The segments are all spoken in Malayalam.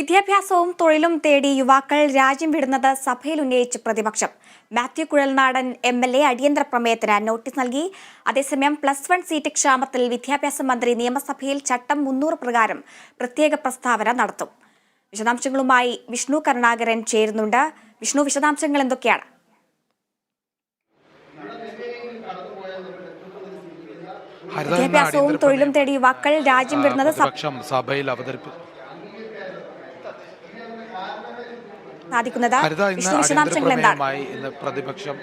വിദ്യാഭ്യാസവും തൊഴിലും തേടി യുവാക്കൾ രാജ്യം വിടുന്നത് സഭയിൽ ഉന്നയിച്ച് പ്രതിപക്ഷം. Mathew Kuzhalnadan M L A അടിയന്തര പ്രമേയത്തിന് നോട്ടീസ് നൽകി. അതേസമയം പ്ലസ് വൺ സീറ്റ് ക്ഷാമത്തിൽ വിദ്യാഭ്യാസ മന്ത്രി നിയമസഭയിൽ ചട്ടം മുന്നൂറ് പ്രകാരം പ്രത്യേക പ്രസ്താവന നടത്തും. വിശദാംശങ്ങളുമായി വിഷ്ണു കരുണാകരൻ ചേരുന്നുണ്ട്. വിഷ്ണു വിശദാംശങ്ങൾ എന്തൊക്കെയാണ്? വിദ്യാഭ്യാസവും തൊഴിലും തേടി യുവാക്കൾ രാജ്യം വിടുന്നത് സഭയിൽ അവതരിപ്പി സാധിക്കുന്നത്. വിഷ്ണു വിശദാംശങ്ങൾ എന്താണ്? പ്രതിപക്ഷം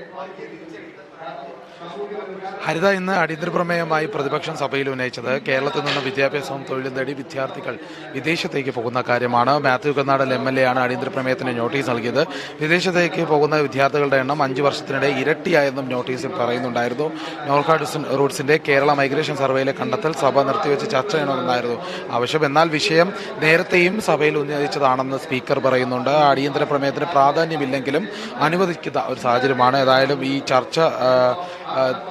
ഹരിത ഇന്ന് അടിയന്തര പ്രമേയമായി പ്രതിപക്ഷം സഭയിൽ ഉന്നയിച്ചത് കേരളത്തിൽ നിന്ന് വിദ്യാഭ്യാസവും തൊഴിലും തേടി വിദ്യാർത്ഥികൾ വിദേശത്തേക്ക് പോകുന്ന കാര്യമാണ്. മാത്യു കർണാടൻ എം എൽ എ ആണ് അടിയന്തര പ്രമേയത്തിന് നോട്ടീസ് നൽകിയത്. വിദേശത്തേക്ക് പോകുന്ന വിദ്യാർത്ഥികളുടെ എണ്ണം അഞ്ച് വർഷത്തിനിടെ ഇരട്ടിയായെന്നും നോട്ടീസിൽ പറയുന്നുണ്ടായിരുന്നു. നോർക്ക റൂട്ട്സിന്റെ കേരള മൈഗ്രേഷൻ സർവേയിലെ കണ്ടെത്തൽ സഭ നിർത്തിവെച്ച് ചർച്ച ചെയ്യണമെന്നായിരുന്നു ആവശ്യം എന്നാൽ വിഷയം നേരത്തെയും സഭയിൽ ഉന്നയിച്ചതാണെന്ന് സ്പീക്കർ പറയുന്നുണ്ട്. അടിയന്തര പ്രമേയത്തിന് പ്രാധാന്യമില്ലെങ്കിലും അനുവദിക്കുന്ന ഒരു സാഹചര്യമാണ്. ഏതായാലും ഈ ചർച്ച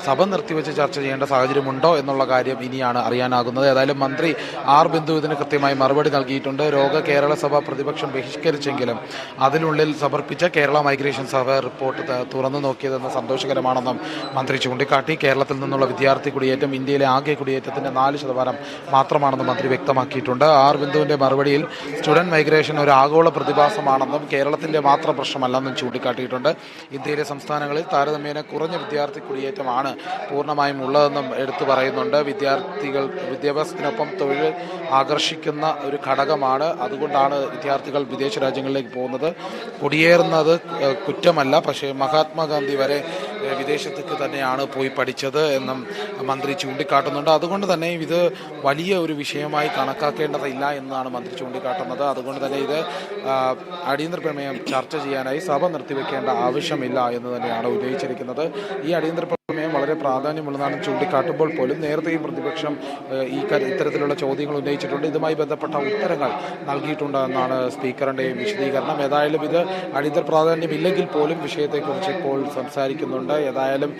സഭ നിർത്തിവെച്ച് ചർച്ച ചെയ്യേണ്ട സാഹചര്യമുണ്ടോ എന്നുള്ള കാര്യം ഇനിയാണ് അറിയാനാകുന്നത്. ഏതായാലും മന്ത്രി ആർ ബിന്ദു ഇതിന് കൃത്യമായി മറുപടി നൽകിയിട്ടുണ്ട്. രോഗ കേരള സഭ പ്രതിപക്ഷം ബഹിഷ്കരിച്ചെങ്കിലും അതിനുള്ളിൽ സമർപ്പിച്ച കേരള മൈഗ്രേഷൻ സഭ റിപ്പോർട്ട് തുറന്നു നോക്കിയതെന്ന് സന്തോഷകരമാണെന്നും മന്ത്രി ചൂണ്ടിക്കാട്ടി. കേരളത്തിൽ നിന്നുള്ള വിദ്യാർത്ഥി കുടിയേറ്റം ഇന്ത്യയിലെ ആകെ കുടിയേറ്റത്തിന്റെ നാല് ശതമാനം മാത്രമാണെന്നും മന്ത്രി വ്യക്തമാക്കിയിട്ടുണ്ട്. ആർ ബിന്ദുവിന്റെ മറുപടിയിൽ സ്റ്റുഡന്റ് മൈഗ്രേഷൻ ഒരു ആഗോള പ്രതിഭാസമാണെന്നും കേരളത്തിന്റെ മാത്രം പ്രശ്നമല്ലെന്നും ചൂണ്ടിക്കാട്ടിയിട്ടുണ്ട്. ഇന്ത്യയിലെ സംസ്ഥാനങ്ങളിൽ താരതമ്യേന കുറഞ്ഞ വിദ്യാർത്ഥി കുടിയേറ്റമാണ് പൂർണമായും ഉള്ളതെന്നും എടുത്തു പറയുന്നുണ്ട്. വിദ്യാർത്ഥികൾ വിദ്യാഭ്യാസത്തിനൊപ്പം തൊഴിൽ ആകർഷിക്കുന്ന ഒരു ഘടകമാണ്. അതുകൊണ്ടാണ് വിദ്യാർത്ഥികൾ വിദേശ രാജ്യങ്ങളിലേക്ക് പോകുന്നത്. കുടിയേറുന്നത് കുറ്റമല്ല. പക്ഷേ മഹാത്മാഗാന്ധി വരെ വിദേശത്തേക്ക് തന്നെയാണ് പോയി പഠിച്ചത് എന്നും മന്ത്രി ചൂണ്ടിക്കാട്ടുന്നുണ്ട്. അതുകൊണ്ട് തന്നെ ഇത് വലിയ ഒരു വിഷയമായി കണക്കാക്കേണ്ടതില്ല എന്നാണ് മന്ത്രി ചൂണ്ടിക്കാട്ടുന്നത്. അതുകൊണ്ട് തന്നെ ഇത് അടിയന്തര പ്രമേയം ചർച്ച ചെയ്യാനായി സഭ നിർത്തിവെക്കേണ്ട ആവശ്യമില്ല എന്ന് തന്നെയാണ് ഉന്നയിച്ചിരിക്കുന്നത്. ഈ അടിയന്തര പ്രമേയം വളരെ പ്രാധാന്യമുള്ളതാണെന്ന് ചൂണ്ടിക്കാട്ടുമ്പോൾ പോലും നേരത്തെയും പ്രതിപക്ഷം ഈ ഇത്തരത്തിലുള്ള ചോദ്യങ്ങൾ ഉന്നയിച്ചിട്ടുണ്ട്. ഇതുമായി ബന്ധപ്പെട്ട ഉത്തരങ്ങൾ നൽകിയിട്ടുണ്ട് എന്നാണ് സ്പീക്കറിന്റെ വിശദീകരണം. ഏതായാലും ഇത് അടിയന്തര പ്രാധാന്യമില്ലെങ്കിൽ പോലും വിഷയത്തെക്കുറിച്ച് ഇപ്പോൾ സംസാരിക്കുന്നുണ്ട്. ഏതായാലും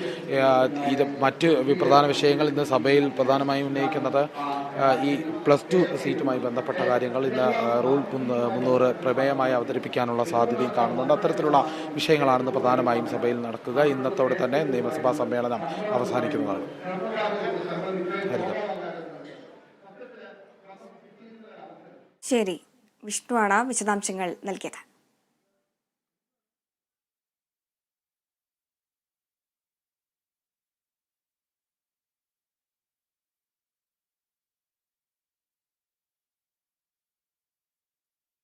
ഇത് മറ്റ് പ്രധാന വിഷയങ്ങൾ ഇന്ന് സഭയിൽ പ്രധാനമായും ഉന്നയിക്കുന്നത് ഈ പ്ലസ് ടു സീറ്റുമായി ബന്ധപ്പെട്ട കാര്യങ്ങൾ ഇന്ന് റൂൾ മുന്ന- മുന്നൂറ് പ്രമേയമായി അവതരിപ്പിക്കാനുള്ള സാധ്യതയും കാണുന്നുണ്ട്. അത്തരത്തിലുള്ള വിഷയങ്ങളാണ് പ്രധാനമായും സഭയിൽ നടക്കുക. ഇന്നത്തോടെ തന്നെ നിയമസഭാ സമ്മേളനം അവസാനിക്കുന്നതാണ്. ശരി. വിഷ്ണുവാണ് വിശദാംശങ്ങൾ നൽകിയത്.